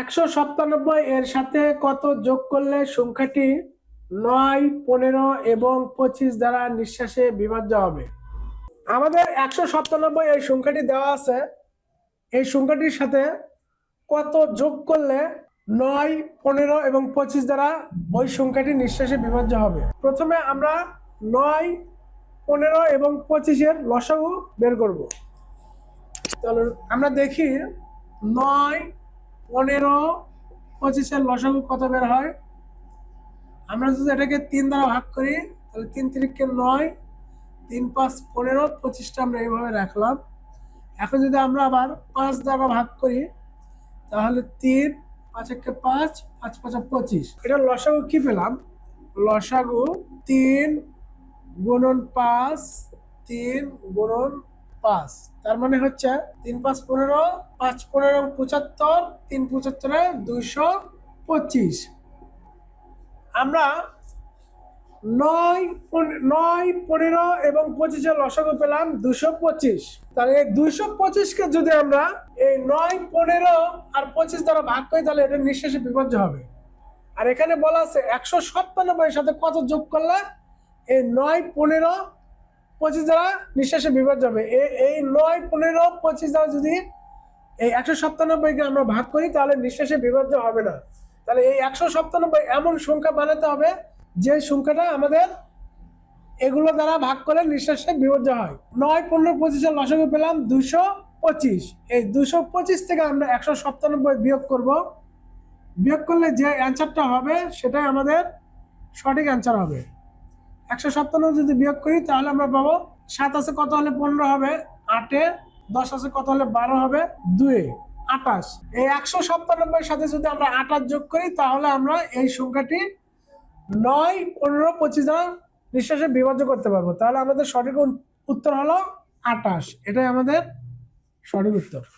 একশো সাতানব্বই এর সাথে কত যোগ করলে সংখ্যাটি নয়, পনেরো এবং পঁচিশ দ্বারা নিঃশ্বাসে বিভাজ্য হবে? আমাদের একশো সাতানব্বই এই সংখ্যাটি দেওয়া আছে। এই সংখ্যাটির সাথে কত যোগ করলে নয়, পনেরো এবং পঁচিশ দ্বারা ওই সংখ্যাটি নিঃশ্বাসে বিভাজ্য হবে? প্রথমে আমরা নয়, পনেরো এবং পঁচিশের লসাগু বের করব। চলো আমরা দেখি নয় পনেরো পঁচিশের লসাগু কত বের হয়? আমরা যদি এটাকে তিন দ্বারা ভাগ করি, তাহলে তিন তিরিখকে নয়, তিন পাঁচ পনেরো, পঁচিশটা আমরা এইভাবে রাখলাম। এখন যদি আমরা আবার পাঁচ দ্বারা ভাগ করি, তাহলে তিন, পাঁচ একে পাঁচ পাঁচ পাঁচা পঁচিশ। এটা লসাগু কি পেলাম? লসাগু তিন গুণন পাঁচ, তিন গুণন পাঁচ। তার মানে হচ্ছে তিন পাঁচ পনেরো পাঁচ পনেরো পঁচাত্তর, তিন পঁচাত্তরে দুইশো পঁচিশ। আমরা নয় নয় পনেরো এবং পঁচিশের লসাগু পেলাম দুশো পঁচিশ। তাহলে এই দুইশো পঁচিশকে যদি আমরা এই নয় পনেরো আর পঁচিশ দ্বারা ভাগ করি, তাহলে এটা নিঃশেষে বিপর্য হবে। আর এখানে বলা আছে একশো সাতানব্বই সাথে কত যোগ করলে? এই নয় পনেরো পঁচিশ দ্বারা নিঃশ্বাসে বিপর্য হবে এই নয়, পনেরো, পঁচিশ দ্বারা যদি এই একশো সাতানব্বইকে আমরা ভাগ করি, তাহলে নিঃশ্বাসে বিভাজ্য হবে না। তাহলে এই একশো সাতানব্বই এমন সংখ্যা বানাতে হবে, যে সংখ্যাটা আমাদের এগুলো দ্বারা ভাগ করে নিঃশ্বাসে বিভাজ্য হয়। নয়, পনেরো পঁচিশের লসঙ্গে পেলাম দুশো পঁচিশ। এই দুশো পঁচিশ থেকে আমরা একশো সাতানব্বই বিয়োগ করব। বিয়োগ করলে যে অ্যান্সারটা হবে, সেটাই আমাদের সঠিক অ্যান্সার হবে। একশো সাতান্ন যদি বিয়োগ করি, তাহলে আমরা পাবো সাত আছে কত হলে পনেরো হবে? আটে। দশ আছে কত হলে বারো হবে? দুয়ে। আটাশ এই একশো সাতানব্বই সাথে যদি আমরা আটাশ যোগ করি, তাহলে আমরা এই সংখ্যাটি নয়, পনেরো, পঁচিশ নিঃশ্বাসে বিভাজ্য করতে পারব। তাহলে আমাদের সঠিক উত্তর হলো আটাশ এটাই আমাদের সঠিক উত্তর।